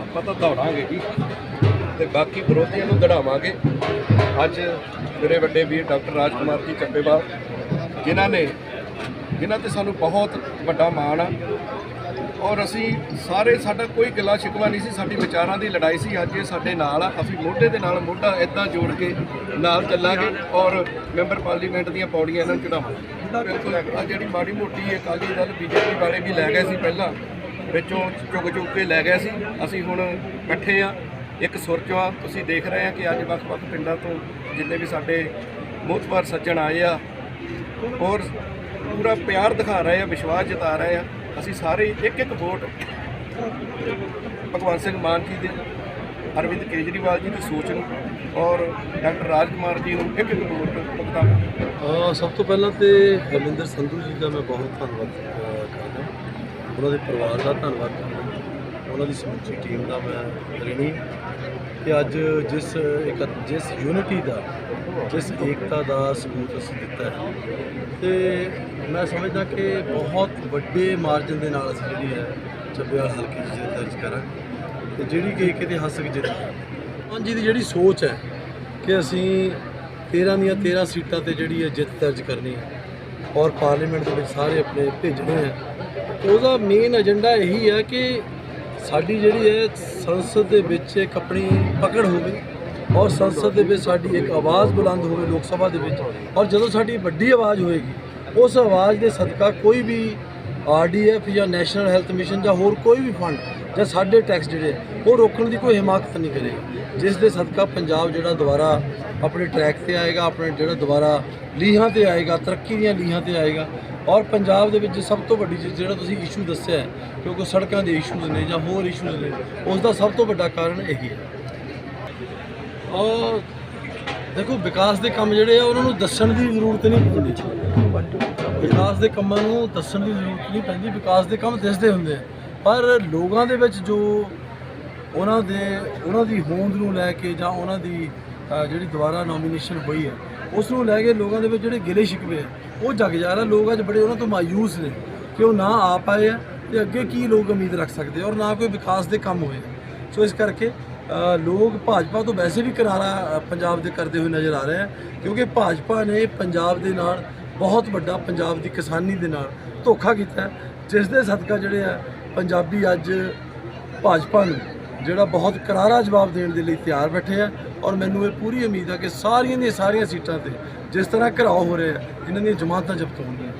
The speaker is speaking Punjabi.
ਆਪਾਂ ਤਾਂ ਦੌੜਾਂਗੇ ਜੀ। ਤੇ ਬਾਕੀ ਵਿਰੋਧੀਆਂ ਨੂੰ ਦੜਾਵਾਂਗੇ। ਅੱਜ ਮੇਰੇ ਵੱਡੇ ਵੀਰ ਡਾਕਟਰ ਰਾਜ ਕੁਮਾਰ ਜੀ ਚੱਬੇਵਾਲ ਜਿਨ੍ਹਾਂ ਨੇ ਜਿਨ੍ਹਾਂ ਤੇ ਸਾਨੂੰ ਬਹੁਤ ਵੱਡਾ ਮਾਣ ਆ। ਔਰ ਅਸੀਂ ਸਾਰੇ ਸਾਡਾ ਕੋਈ ਗਿਲਾ ਸ਼ਿਕਵਾ ਨਹੀਂ ਸੀ, ਸਾਡੀ ਵਿਚਾਰਾਂ ਦੀ ਲੜਾਈ ਸੀ। ਅੱਜ ਇਹ ਸਾਡੇ ਨਾਲ ਆ। ਅਸੀਂ ਮੋਢੇ ਦੇ ਨਾਲ ਮੋਢਾ ਇਦਾਂ ਜੋੜ ਕੇ ਨਾਲ ਚੱਲਾਂਗੇ ਔਰ ਮੈਂਬਰ ਪਾਰਲੀਮੈਂਟ ਦੀਆਂ ਪੌੜੀਆਂ ਇਹਨਾਂ ਨੂੰ ਚੜਾਵਾਂਗੇ ਬਿਲਕੁਲ। ਆ ਜਿਹੜੀ ਮਾੜੀ ਮੋਟੀ ਅਕਾਲੀ ਦਲ, ਬੀਜੇਪੀ ਵਾਲੇ ਵੀ ਲੈ ਗਏ ਸੀ ਪਹਿਲਾਂ। ਵਿੱਚੋਂ ਚੁੱਕ ਚੁੱਕ ਕੇ ਲੈ ਗਏ ਸੀ। ਅਸੀਂ ਹੁਣ ਇਕੱਠੇ ਆ। ਇੱਕ ਸੁਰ ਚੋਂ ਆ ਤੁਸੀਂ ਦੇਖ ਰਹੇ ਆ ਕਿ ਅੱਜ ਵੱਖ-ਵੱਖ ਪਿੰਡਾਂ ਤੋਂ ਜਿੰਨੇ ਵੀ ਸਾਡੇ ਮੋਹਤਵਾਰ ਸੱਜਣ ਆਏ ਆ ਔਰ ਪੂਰਾ ਪਿਆਰ ਦਿਖਾ ਰਹੇ ਆ, ਵਿਸ਼ਵਾਸ ਜਤਾ ਰਹੇ ਆ। ਅਸੀਂ ਸਾਰੇ ਇੱਕ ਇੱਕ ਵੋਟ ਭਗਵੰਤ ਸਿੰਘ ਮਾਨ ਜੀ ਦੇ ਅਰਵਿੰਦ ਕੇਜਰੀਵਾਲ ਜੀ ਦੀ ਸੋਚ ਨੂੰ ਔਰ ਡਾਕਟਰ ਰਾਜਕੁਮਾਰ ਜੀ ਨੂੰ ਇੱਕ ਇੱਕ ਵੋਟ ਭੁਗਤਾਵਾਂਗੇ ਸਭ ਤੋਂ ਪਹਿਲਾਂ ਤੇ ਹਰਮਿੰਦਰ ਸੰਧੂ ਜੀ ਦਾ ਮੈਂ ਬਹੁਤ ਧੰਨਵਾਦ ਕਰਦਾ ਉਹਨਾਂ ਦੇ ਪਰਿਵਾਰ ਦਾ ਧੰਨਵਾਦ ਕਰਦਾ ਉਹਨਾਂ ਦੀ ਸਮੁੱਚੀ ਟੀਮ ਦਾ ਮੈਂ ਰਿਣੀ। ਕਿ ਅੱਜ ਜਿਸ ਇੱਕ ਜਿਸ ਯੂਨਿਟੀ ਦਾ, ਜਿਸ ਏਕਤਾ ਦਾ ਸਬੂਤ ਅਸੀਂ ਦਿੱਤਾ ਹੈ। ਤੇ ਮੈਂ ਸਮਝਦਾ ਕਿ ਬਹੁਤ ਵੱਡੇ ਮਾਰਜਨ ਦੇ ਨਾਲ ਅਸੀਂ ਜਿਹੜੀ ਹੈ ਚੱਬੇਵਾਲ ਹਲਕੇ 'ਚ ਦਰਜ ਕਰਾਂਗੇ। ਤੇ ਜਿਹੜੀ ਕਿ ਇੱਕ ਇਤਿਹਾਸਕ ਜਿੱਤ ਹੈ। ਹਾਂਜੀ ਦੀ ਜਿਹੜੀ ਸੋਚ ਹੈ ਕਿ ਅਸੀਂ 13 ਦੀਆਂ 13 ਸੀਟਾਂ ਤੇ ਜਿਹੜੀ ਹੈ ਜਿੱਤ ਦਰਜ ਕਰਨੀ ਹੈ ਔਰ ਪਾਰਲੀਮੈਂਟ ਦੇ ਵਿੱਚ ਸਾਰੇ ਆਪਣੇ ਭੇਜਣੇ ਹੈ, ਉਹਦਾ ਮੇਨ ਏਜੰਡਾ ਇਹੀ ਹੈ ਕਿ ਸਾਡੀ ਜਿਹੜੀ ਹੈ ਸੰਸਦ ਦੇ ਵਿੱਚ ਇੱਕ ਆਪਣੀ ਪਕੜ ਹੋਵੇ ਔਰ ਸੰਸਦ ਦੇ ਵਿੱਚ ਸਾਡੀ ਇੱਕ ਆਵਾਜ਼ ਬੁਲੰਦ ਹੋਵੇ ਲੋਕ ਸਭਾ ਦੇ ਵਿੱਚ ਔਰ ਜਦੋਂ ਸਾਡੀ ਵੱਡੀ ਆਵਾਜ਼ ਹੋਏਗੀ, ਉਸ ਆਵਾਜ਼ ਦੇ ਸਦਕਾ ਕੋਈ ਵੀ ਆਰਡੀਐਫ ਜਾਂ ਨੈਸ਼ਨਲ ਹੈਲਥ ਮਿਸ਼ਨ ਜਾਂ ਹੋਰ ਕੋਈ ਵੀ ਫੰਡ ਜਾਂ ਸਾਡੇ ਟੈਕਸ ਜਿਹੜੇ, ਉਹ ਰੋਕਣ ਦੀ ਕੋਈ ਹਿਮਾਕਤ ਨਹੀਂ ਕਰੇਗਾ। ਜਿਸ ਦੇ ਸਦਕਾ ਪੰਜਾਬ ਜਿਹੜਾ ਦੁਬਾਰਾ ਆਪਣੇ ਟਰੈਕ ਤੇ ਆਏਗਾ, ਆਪਣੇ ਜਿਹੜਾ ਦੁਬਾਰਾ ਲੀਹਾਂ ਤੇ ਆਏਗਾ, ਤਰੱਕੀ ਦੀਆਂ ਲੀਹਾਂ ਤੇ ਆਏਗਾ, ਔਰ ਪੰਜਾਬ ਦੇ ਵਿੱਚ ਸਭ ਤੋਂ ਵੱਡੀ ਚੀਜ਼ ਜਿਹੜਾ ਤੁਸੀਂ ਇਸ਼ੂ ਦੱਸਿਆ ਕਿਉਂਕਿ ਸੜਕਾਂ ਦੇ ਇਸ਼ੂਜ਼ ਨੇ ਜਾਂ ਹੋਰ ਇਸ਼ੂਜ਼ ਨੇ ਉਸ ਦਾ ਸਭ ਤੋਂ ਵੱਡਾ ਕਾਰਨ ਇਹੀ ਹੈ। ਔਰ ਦੇਖੋ, ਵਿਕਾਸ ਦੇ ਕੰਮ ਜਿਹੜੇ ਆ, ਉਹਨਾਂ ਨੂੰ ਦੱਸਣ ਦੀ ਜ਼ਰੂਰਤ ਨਹੀਂ ਪੈਂਦੀ। ਵਿਕਾਸ ਦੇ ਕੰਮਾਂ ਨੂੰ ਦੱਸਣ ਦੀ ਜ਼ਰੂਰਤ ਨਹੀਂ ਪੈਂਦੀ। ਵਿਕਾਸ ਦੇ ਕੰਮ ਦਿਸਦੇ ਹੁੰਦੇ ਆ। ਪਰ ਲੋਕਾਂ ਦੇ ਵਿੱਚ ਜੋ ਉਹਨਾਂ ਦੇ, ਉਹਨਾਂ ਦੀ ਹੋਂਦ ਨੂੰ ਲੈ ਕੇ ਜਾਂ ਉਹਨਾਂ ਦੀ ਜਿਹੜੀ ਦੁਬਾਰਾ ਨੋਮੀਨੇਸ਼ਨ ਹੋਈ ਹੈ, ਉਸ ਨੂੰ ਲੈ ਕੇ ਲੋਕਾਂ ਦੇ ਵਿੱਚ ਜਿਹੜੇ ਗਿਲੇ ਸ਼ਿਕਵੇ ਆ ਉਹ ਜਗ ਜਾ ਰਿਹਾ ਲੋਕ ਅੱਜ ਬੜੇ ਉਹਨਾਂ ਤੋਂ ਮਾਯੂਸ ਨੇ ਕਿ ਉਹ ਨਾ ਆ ਪਾਏ ਆ ਤੇ ਅੱਗੇ ਕੀ ਲੋਕ ਉਮੀਦ ਰੱਖ ਸਕਦੇ ਔਰ ਨਾ ਕੋਈ ਵਿਕਾਸ ਦੇ ਕੰਮ ਹੋਏ ਸੋ ਇਸ ਕਰਕੇ ਲੋਕ ਭਾਜਪਾ ਤੋਂ ਵੈਸੇ ਵੀ ਕਿਨਾਰਾ ਪੰਜਾਬ ਦੇ ਕਰਦੇ ਹੋਏ ਨਜ਼ਰ ਆ ਰਹੇ ਆ ਕਿਉਂਕਿ ਭਾਜਪਾ ਨੇ ਪੰਜਾਬ ਦੇ ਨਾਲ ਬਹੁਤ ਵੱਡਾ ਪੰਜਾਬ ਦੀ ਕਿਸਾਨੀ ਦੇ ਨਾਲ ਧੋਖਾ ਕੀਤਾ ਜਿਸ ਦੇ ਸਦਕਾ ਜਿਹੜੇ ਆ ਪੰਜਾਬੀ ਅੱਜ ਭਾਜਪਾ ਨੂੰ ਜਿਹੜਾ ਬਹੁਤ ਕਰਾਰਾ ਜਵਾਬ ਦੇਣ ਦੇ ਲਈ ਤਿਆਰ ਬੈਠੇ ਆ ਔਰ ਮੈਨੂੰ ਇਹ ਪੂਰੀ ਉਮੀਦ ਆ ਕਿ ਸਾਰੀਆਂ ਦੀਆਂ ਸਾਰੀਆਂ ਸੀਟਾਂ ਤੇ ਜਿਸ ਤਰ੍ਹਾਂ ਘਰਾਓ ਹੋ ਰਿਹਾ ਇਹਨਾਂ ਦੀਆਂ ਜਮਾਤਾਂ ਜ਼ਬਤ ਹੋਣਗੀਆਂ।